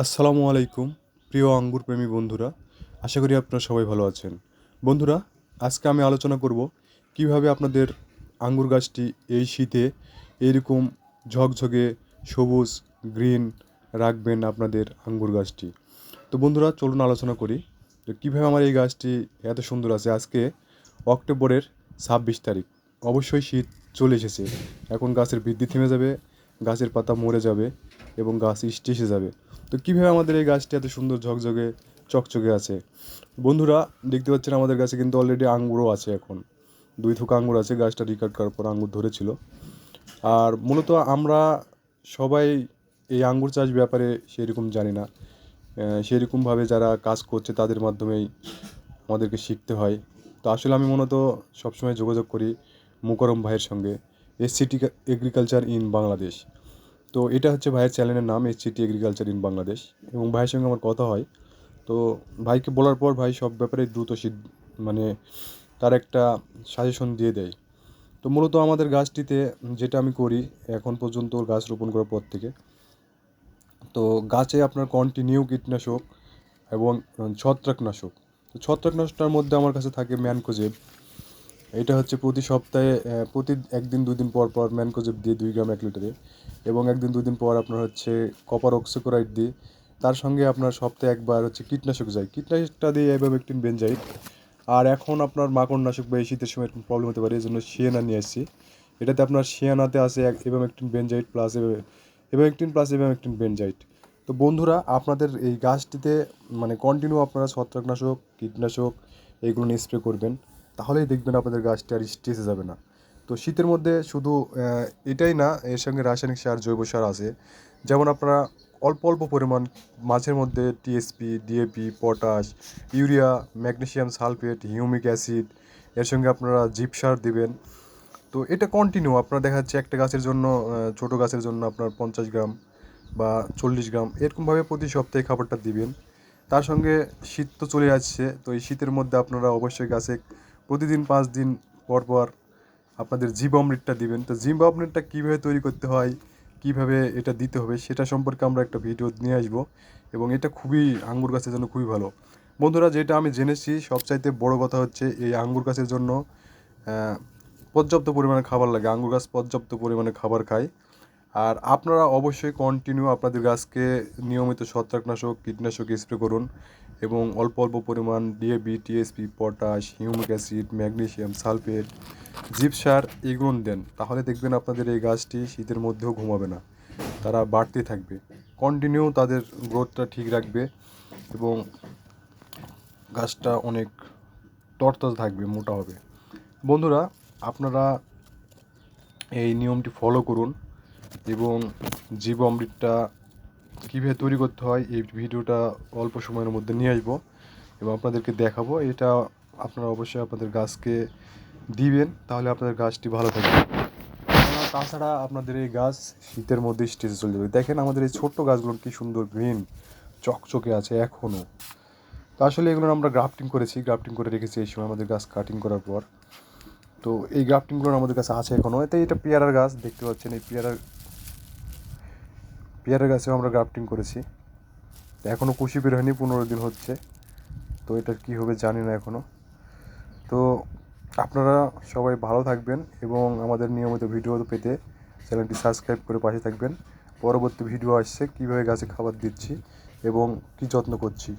আসসালামু আলাইকুম, প্রিয় আঙ্গুর প্রেমী বন্ধুরা। আশা করি আপনারা সবাই ভালো আছেন। বন্ধুরা, আজকে আমি আলোচনা করব কীভাবে আপনাদের আঙ্গুর গাছটি এই শীতে এইরকম ঝকঝকে সবুজ গ্রিন রাখবেন আপনাদের আঙ্গুর গাছটি। তো বন্ধুরা, চলুন আলোচনা করি তো কীভাবে আমার এই গাছটি এত সুন্দর আছে। আজকে অক্টোবরের ছাব্বিশ তারিখ। অবশ্যই শীত চলে এসেছে। এখন গাছের বৃদ্ধি থেমে যাবে, গাছের পাতা মরে যাবে এবং গাছ স্টেসে যাবে। তো কীভাবে আমাদের এই গাছটি এত সুন্দর ঝকঝকে, চকচকে আছে? বন্ধুরা, দেখতে পাচ্ছেন আমাদের গাছে কিন্তু অলরেডি আঙ্গুরও আছে এখন। দুই থোকা আঙ্গুর আছে, গাছটা রিকার্ড করার পর আঙ্গুর ধরেছিল। আর মূলত আমরা সবাই এই আঙ্গুর চাষ ব্যাপারে সেরকম জানি না। সেরকমভাবে যারা কাজ করছে তাদের মাধ্যমেই আমাদেরকে শিখতে হয়। তো আসলে আমি মূলত সবসময় যোগাযোগ করি মুকরম ভাইয়ের সঙ্গে S city agriculture in Bangladesh তো এটা হচ্ছে ভাইয়ের চ্যানেলের নাম এসসিটি এগ্রিকালচার ইন বাংলাদেশ এবং ভাইয়ের সঙ্গে আমার কথা হয়। তো ভাইকে বলার পর ভাই সব ব্যাপারে দ্রুত সিদ্ধ মানে তার একটা সাজেশন দিয়ে দেয়। তো মূলত আমাদের গাছটিতে যেটা আমি করি, এখন পর্যন্ত ওর গাছ রোপণ করার পর থেকে, তো গাছে আপনার কন্টিনিউ কীটনাশক এবং ছত্রাকনাশক। তো ছত্রাকনাশকটার মধ্যে আমার কাছে থাকে ম্যানকোজেব। এটা হচ্ছে প্রতি সপ্তাহে প্রতি একদিন দুই দিন পর পর ম্যানকোজেব দিয়ে দুই গ্রাম এক লিটারে এবং একদিন দুই দিন পর আপনার হচ্ছে কপার অক্সিক্লোরাইড দিই তার সঙ্গে আপনার সপ্তাহে একবার হচ্ছে কীটনাশক যায়। কীটনাশকটা দিয়ে এবং একটি বেঞ্জাইট আর এখন আপনার মাকড়নাশক বা এই শীতের সময় একটু প্রবলেম হতে পারে, এই জন্য শিয়ানা নিয়ে আসছি। এটাতে আপনার শিয়ানাতে আছে এবং একটি বেঞ্জাইট প্লাস এভাবে এবং একটিন প্লাস এবং একটিন বেঞ্জাইট তো বন্ধুরা, আপনাদের এই গাছটিতে মানে কন্টিনিউ আপনারা ছত্রাকনাশক, কীটনাশক এইগুলো নিয়ে স্প্রে করবেন। তাহলেই দেখবেন আপনাদের গাছটি আর স্ট্রেসে যাবে না। তো শীতের মধ্যে শুধু এটাই না, এর সঙ্গে রাসায়নিক সার, জৈব সার আছে। যেমন আপনারা অল্প অল্প পরিমাণ মাঝের মধ্যে TSP DAP potash urea magnesium sulphate humic acid এর সঙ্গে আপনারা জিপ সার দিবেন। তো এটা কন্টিনিউ আপনার দেখা যাচ্ছে একটা গাছের জন্য ছোট গাছের জন্য আপনার পঞ্চাশ গ্রাম বা চল্লিশ গ্রাম, এরকমভাবে প্রতি সপ্তাহে খাবারটা দিবেন। তার সঙ্গে শীত তো চলে যাচ্ছে তো এই শীতের মধ্যে আপনারা অবশ্যই গাছে প্রতিদিন পাঁচ দিন পর পর আপনাদের জীব অমৃতটা দিবেন। তো জীব অমৃতটা কীভাবে তৈরি করতে হয়, কীভাবে এটা দিতে হবে, সেটা সম্পর্কে আমরা একটা ভিডিও নিয়ে আসব এবং এটা খুবই আঙ্গুর গাছের জন্য খুবই ভালো। বন্ধুরা, যেটা আমি জেনেছি, সবচাইতে বড় কথা হচ্ছে এই আঙ্গুর গাছের জন্য পর্যাপ্ত পরিমাণে খাবার লাগে। আঙ্গুর গাছ পর্যাপ্ত পরিমাণে খাবার খায়। আর আপনারা অবশ্যই কন্টিনিউ আপনাদের গাছকে নিয়মিত ছত্রাকনাশক, কীটনাশক স্প্রে করুন এবং অল্প অল্প পরিমাণ DAP TSP potash humic acid magnesium sulphate zip সার এগুলো দেন। তাহলে দেখবেন আপনাদের এই গাছটি শীতের মধ্যেও ঘুমাবে না। তারা বাড়তে থাকবে। কন্টিনিউ তাদের গ্রোথটা ঠিক রাখবে এবং গাছটা অনেক তরতাজা থাকবে, মোটা হবে। বন্ধুরা, আপনারা এই নিয়মটি ফলো করুন। এবং জীব অমৃতটা কীভাবে তৈরি করতে হয়, এই ভিডিওটা অল্প সময়ের মধ্যে নিয়ে আসব এবং আপনাদেরকে দেখাবো। এটা আপনারা অবশ্যই আপনাদের গাছকে দিবেন, তাহলে আপনাদের গাছটি ভালো থাকবে। তাছাড়া আপনাদের এই গাছ শীতের মধ্যে স্টেজে চলে যাবে। দেখেন আমাদের এই ছোট্ট গাছগুলো কী সুন্দর গ্রিন, চকচকে আছে এখনও তো আসলে এগুলো আমরা গ্রাফটিং করেছি, গ্রাফটিং করে রেখেছি এই সময় আমাদের গাছ কাটিং করার পর। তো এই গ্রাফটিংগুলো আমাদের কাছে আছে এখনও এতে এটা পেয়ারার গাছ, দেখতে পাচ্ছেন এই পেয়ারার পেয়ারা গাছেও আমরা গ্রাফটিং করেছি। তো এখনও কুশি বের হয়নি, পনেরো দিন হচ্ছে। তো এটা কী হবে জানি না এখনও তো আপনারা সবাই ভালো থাকবেন এবং আমাদের নিয়মিত ভিডিও পেতে চ্যানেলটি সাবস্ক্রাইব করে পাশে থাকবেন। পরবর্তী ভিডিও আসছে, কীভাবে গাছে খাবার দিচ্ছি এবং কি যত্ন করছি।